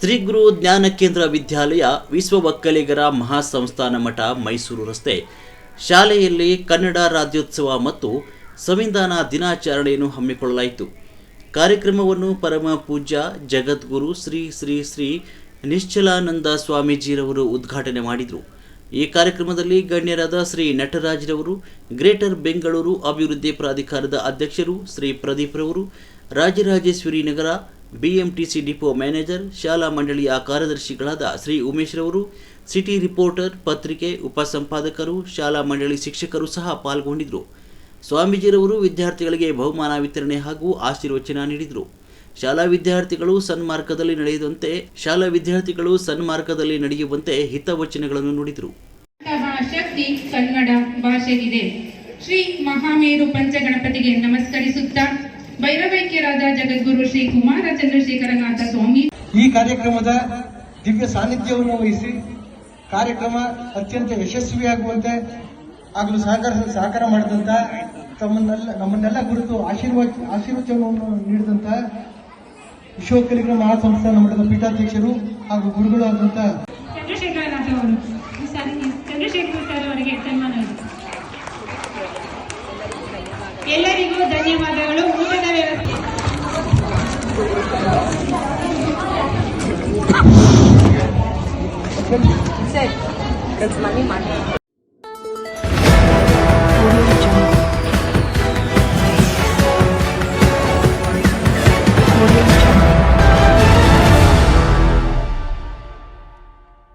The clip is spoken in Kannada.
ಶ್ರೀಗುರು ಜ್ಞಾನ ಕೇಂದ್ರ ವಿದ್ಯಾಲಯ ವಿಶ್ವ ಒಕ್ಕಲಿಗರ ಮಹಾಸಂಸ್ಥಾನ ಮಠ ಮೈಸೂರು ರಸ್ತೆ. ಶಾಲೆಯಲ್ಲಿ ಕನ್ನಡ ರಾಜ್ಯೋತ್ಸವ ಮತ್ತು ಸಂವಿಧಾನ ದಿನಾಚರಣೆಯನ್ನು ಹಮ್ಮಿಕೊಳ್ಳಲಾಯಿತು. ಕಾರ್ಯಕ್ರಮವನ್ನು ಪರಮ ಪೂಜ್ಯ ಜಗದ್ಗುರು ಶ್ರೀ ಶ್ರೀ ಶ್ರೀ ನಿಶ್ಚಲಾನಂದ ಸ್ವಾಮೀಜಿರವರು ಉದ್ಘಾಟನೆ ಮಾಡಿದರು. ಈ ಕಾರ್ಯಕ್ರಮದಲ್ಲಿ ಗಣ್ಯರಾದ ಶ್ರೀ ನಟರಾಜ್ರವರು, ಗ್ರೇಟರ್ ಬೆಂಗಳೂರು ಅಭಿವೃದ್ಧಿ ಪ್ರಾಧಿಕಾರದ ಅಧ್ಯಕ್ಷರು Shri ಪ್ರದೀಪ್ರವರು Rajarajeshwari Nagar BMTC depot manager, ಶಾಲಾ ಮಂಡಳಿಯ ಕಾರ್ಯದರ್ಶಿಗಳಾದ ಶ್ರೀ ಉಮೇಶ್ ರವರು, ಸಿಟಿ ರಿಪೋರ್ಟರ್ ಪತ್ರಿಕೆ ಉಪಸಂಪಾದಕರು, ಶಾಲಾ ಮಂಡಳಿ ಶಿಕ್ಷಕರು ಸಹ ಪಾಲ್ಗೊಂಡಿದ್ದರು. ಸ್ವಾಮೀಜಿರವರು ವಿದ್ಯಾರ್ಥಿಗಳಿಗೆ ಬಹುಮಾನ ವಿತರಣೆ ಹಾಗೂ ಆಶೀರ್ವಚನ ನೀಡಿದರು. ಶಾಲಾ ವಿದ್ಯಾರ್ಥಿಗಳು ಸನ್ಮಾರ್ಗದಲ್ಲಿ ನಡೆಯುವಂತೆ ಶಾಲಾ ವಿದ್ಯಾರ್ಥಿಗಳು ಸನ್ಮಾರ್ಗದಲ್ಲಿ ನಡೆಯುವಂತೆ ಹಿತವಚನಗಳನ್ನು ನುಡಿದರು. ಶಕ್ತಿ ಕನ್ನಡ ಭಾಷೆಗಿದೆ. ಶ್ರೀ ಮಹಾಮೇರು ಪಂಚಗಣಪತಿಗೆ ನಮಸ್ಕರಿಸುತ್ತಾ ಭೈರವೈಕ್ಯರಾದ ಜಗದ್ಗುರು ಶ್ರೀ ಕುಮಾರ ಚಂದ್ರಶೇಖರನಾಥ ಸ್ವಾಮಿ ಈ ಕಾರ್ಯಕ್ರಮದ ದಿವ್ಯ ಸಾನ್ನಿಧ್ಯವನ್ನು ವಹಿಸಿ ಕಾರ್ಯಕ್ರಮ ಅತ್ಯಂತ ಯಶಸ್ವಿಯಾಗುವಂತೆ ಆಗಲು ಸಹಕಾರ ಸಹಕಾರ ಮಾಡಿದಂತ ತಮ್ಮನ್ನೆಲ್ಲ ನಮ್ಮನ್ನೆಲ್ಲ ಕುರಿತು ಆಶೀರ್ವಾದ ಆಶೀರ್ವಚನವನ್ನು ನೀಡಿದಂತ ವಿಶ್ವಕಲಿಗಳ ಮಹಾಸಂಸ್ಥಾನ ಮಠದ ಪೀಠಾಧ್ಯಕ್ಷರು ಹಾಗೂ ಗುರುಗಳು ಆದಂತ ಚಂದ್ರಶೇಖರ್ ಅವರು. ಸರ್ ಚಂದ್ರಶೇಖರ ಸರ್ ಅವರಿಗೆ ಸನ್ಮಾನ ಎಲ್ಲರಿಗೂ ಧನ್ಯವಾದಗಳು. ಊಟದ ವ್ಯವಸ್ಥೆ. ಸರಿ ಮಾಡಿ.